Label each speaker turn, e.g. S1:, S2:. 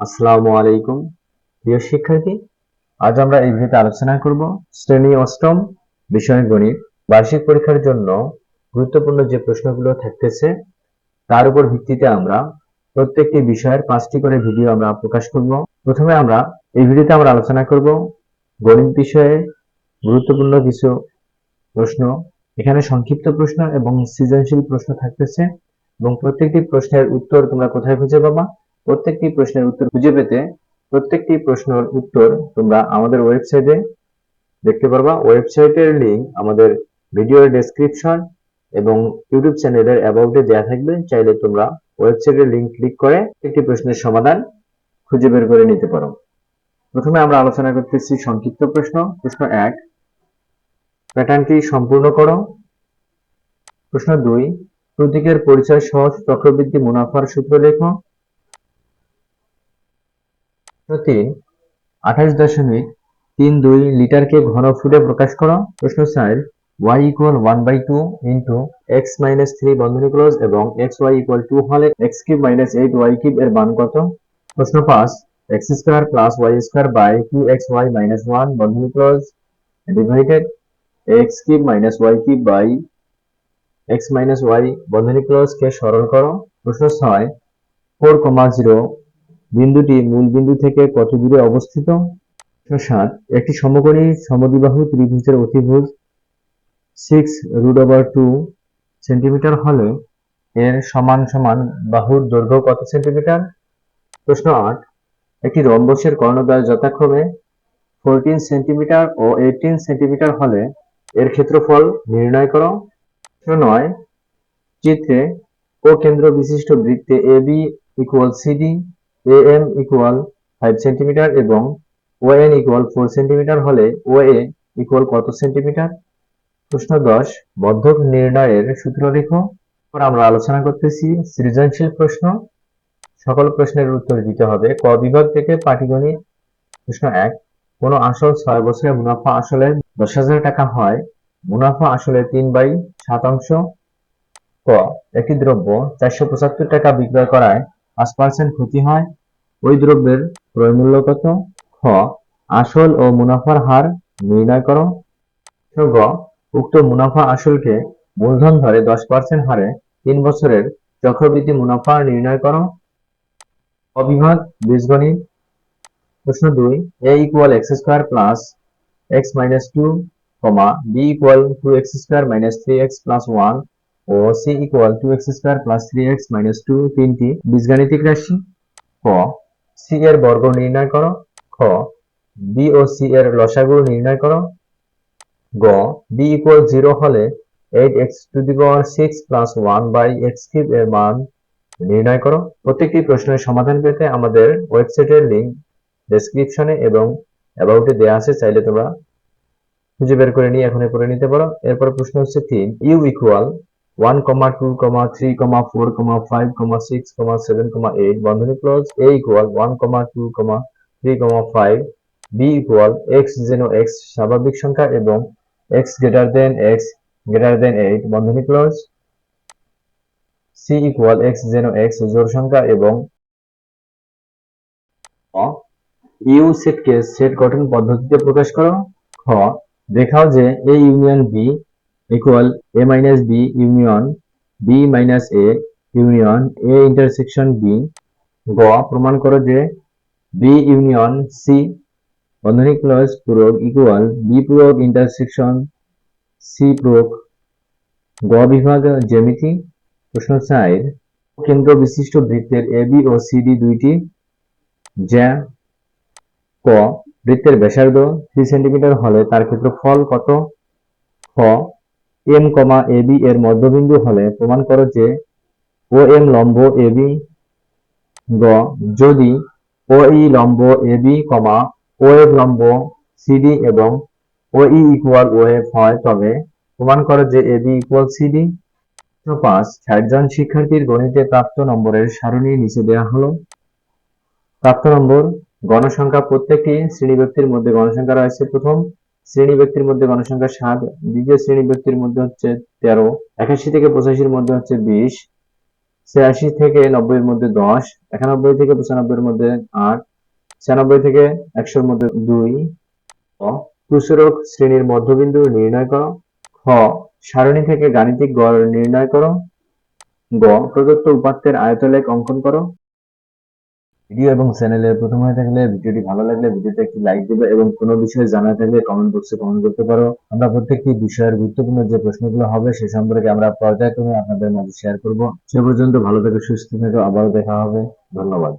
S1: আসসালামু আলাইকুম। প্রিয় শিক্ষার্থী, আজ আমরা এই ভিডিওতে আলোচনা করব শ্রেণি অষ্টম বিষয় গণিত। বার্ষিক পরীক্ষার জন্য গুরুত্বপূর্ণ যে প্রশ্নগুলো থাকতেছে, তার উপর ভিত্তিতে আমরা প্রত্যেকটি বিষয়ের পাঁচটি করে ভিডিও আমরা প্রকাশ করব। প্রথমে আমরা এই ভিডিওতে আমরা আলোচনা করব গণিত বিষয়ে গুরুত্বপূর্ণ কিছু প্রশ্ন। এখানে সংক্ষিপ্ত প্রশ্ন এবং সৃজনশীল প্রশ্ন থাকতেছে এবং প্রত্যেকটি প্রশ্নের উত্তর তোমরা কোথায় খুঁজে পাবা? প্রত্যেকটি প্রশ্নের উত্তর খুঁজে পেতে প্রত্যেকটি প্রশ্নের উত্তর তোমরা আমাদের ওয়েবসাইটে দেখতে পারবা। ওয়েবসাইটের লিংক আমাদের ভিডিওর ডেসক্রিপশন এবং ইউটিউব চ্যানেলের অ্যাবাউটে দেওয়া থাকবে। চাইলে তোমরা ওয়েবসাইটের লিংক ক্লিক করে একটি প্রশ্নের সমাধান খুঁজে বের করে নিতে পারো। প্রথমে আমরা আলোচনা করতেছি সংক্ষিপ্ত প্রশ্ন। প্রশ্ন এক, প্যাটার্নটি সম্পূর্ণ করো। প্রশ্ন দুই, প্রতীকের পরিচয় সহজ চক্রবৃদ্ধি মুনাফার সূত্র লেখো। তিন আঠাশ দশমিক তিন দুই লিটারকে ঘন ফুটে প্রকাশ করো। প্রশ্ন চার, y equal one by two into x minus three বন্ধনী ক্লোজ এবং এক্স ওয়াই ইকুয়াল টু হলে x cube minus eight y cube এর মান কত? প্রশ্ন পাঁচ x square plus y square by two x y minus one বন্ধনী close divided x cube minus y cube by x minus y বন্ধনী close কে সরল করো। প্রশ্ন ছয় ফোর কমা জিরো বিন্দুটি মূল বিন্দু থেকে কত দূরে অবস্থিত। সাত একটি সমকোণী সমদ্বিবাহু ত্রিভুজের অতিভুজ six root over two centimetre হলে এর সমান সমান বাহুর দৈর্ঘ্য কত সেন্টিমিটার প্রশ্ন আট, একটি রম্বসের কর্ণদ্বয় যথাক্রমে ফোরটিন সেন্টিমিটার ও এইটিন সেন্টিমিটার হলে এর ক্ষেত্রফল নির্ণয় করো। নয়, চিত্রে ও কেন্দ্র বিশিষ্ট বৃত্তে A B equal CD A M equal five centimetre এবং O N equal four centimetre হলে ও এ ইকুয়াল কত সেন্টিমিটার প্রশ্ন দশ, বদ্ধক নির্ণয়ের সূত্র লেখো। আমরা আলোচনা করতেছি সৃজনশীল প্রশ্ন। সকল প্রশ্নের উত্তর দিতে হবে। ক বিভাগ থেকে পাটিগণিত প্রশ্ন এক, কোন আসল ছয় বছরে মুনাফা আসলে দশ হাজার টাকা হয়। মুনাফা আসলে তিন বাই শতাংশ ক, একটি দ্রব্য চারশো পঁচাত্তর টাকা বিক্রয় করায় পাঁচ পার্সেন্ট ক্ষতি হয়। ওই দ্রব্যের ক্রয় মূল্য কত? খ, আসল ও মুনাফার হার নির্ণয় করো। গ, উক্ত মুনাফা আসলকে মূলধন ধরে দশ পার্সেন্ট হারে তিন বছরের চক্রবৃদ্ধি মুনাফা নির্ণয় করো। অবিভাগ বীজগণিত। প্রশ্ন দুই A equal x square plus x minus two comma B equal two x square minus three x plus one O C equal two x square plus three x minus two তিনটি বীজগাণিতিক রাশি। ক সি এর বর্গ নির্ণয় করো। খ B ও সি এর লসাগু নির্ণয় করো। গ বি ইকুয়াল জিরো হলে eight x to the power six plus one by x cube এর মান নির্ণয় করো। প্রত্যেকটি প্রশ্নের সমাধান পেতে আমাদের ওয়েবসাইটের লিংক ডেসক্রিপশনে এবং অ্যাবাউটে দেওয়া আছে। চাইলে তোমরা খুঁজে বের করে নিয়ে এখনই করে নিতে পারো। এরপর প্রশ্ন হচ্ছে তিন U equal one comma two comma three comma four comma five comma six comma বন্ধনী close A equal one comma two comma three comma five B equal x যেন এক্স স্বাভাবিক সংখ্যা এবং x greater than x greater than eight বন্ধনী close C equal x যেন x জোড় সংখ্যা এবং ইউ সেটকে সেট গঠন পদ্ধতিতে প্রকাশ করো, খ, দেখাও যে A union B equal A minus B union B minus A union A intersection B গ প্রমাণ করো যে বি ইউনিয়ন সি বন্ধনী ক্লোজ পূরক ইকুয়াল বি পূরক ইন্টারসেকশন সি পূরক গ বিভাগ জ্যামিতি, প্রশ্ন চার, কেন্দ্র বিশিষ্ট বৃত্তের এ বি ও সিডি দুইটি, যা ক, বৃত্তের ব্যাসার্ধ থ্রি সেন্টিমিটার হলে তার ক্ষেত্রফল কত? খ এম কমা এ বি এর মধ্যবিন্দু হলে প্রমাণ করো যে ও এম লম্ব এ বি গ, যদি ও ই লম্ব A B comma O F লম্ব সিডি এবং ও ই ইকুয়াল ও এফ হয়, তবে প্রমাণ করো যে এ বি ইকুয়াল সিডি পাঁচ ষাট শিক্ষার্থীর গণিতে প্রাপ্ত নম্বরের সারণী নিচে দেওয়া হলো। প্রাপ্ত নম্বর, গণসংখ্যা প্রত্যেকটি শ্রেণি ব্যক্তির মধ্যে গণসংখ্যা রয়েছে প্রথম। শ্রেণি ব্যক্তির মধ্যে গণসংখ্যা সাত, দ্বিতীয় শ্রেণি ব্যক্তির মধ্যে হচ্ছে তেরো, একাশি থেকে পঁচাশির মধ্যে হচ্ছে বিশ, ছিয়াশি থেকে নব্বইয়ের মধ্যে দশ, একানব্বই থেকে পঁচানব্বইয়ের মধ্যে আট, ছিয়ানব্বই থেকে একশোর মধ্যে দুই ক প্রসারক শ্রেণির মধ্যবিন্দু নির্ণয় করো, খ, সারণী থেকে গাণিতিক গড় নির্ণয় করো, গ, প্রদত্ত উপাত্তের আয়তলেখ অঙ্কন করো ভিডিও এবং চ্যানেলে প্রথম হয়ে থাকলে ভিডিওটি ভালো লাগলে ভিডিওতে একটি লাইক দেবে এবং কোনো বিষয়ে জানা থাকলে কমেন্ট বক্সে কমেন্ট করতে পারো। আমরা প্রত্যেকটি বিষয়ের গুরুত্বপূর্ণ যে প্রশ্নগুলো হবে সে সম্পর্কে আমরা পর্যায়ক্রমে আপনাদের মাঝে শেয়ার করব। সে পর্যন্ত ভালো থেকে, সুস্থ থেকে, আবারও দেখা হবে। ধন্যবাদ।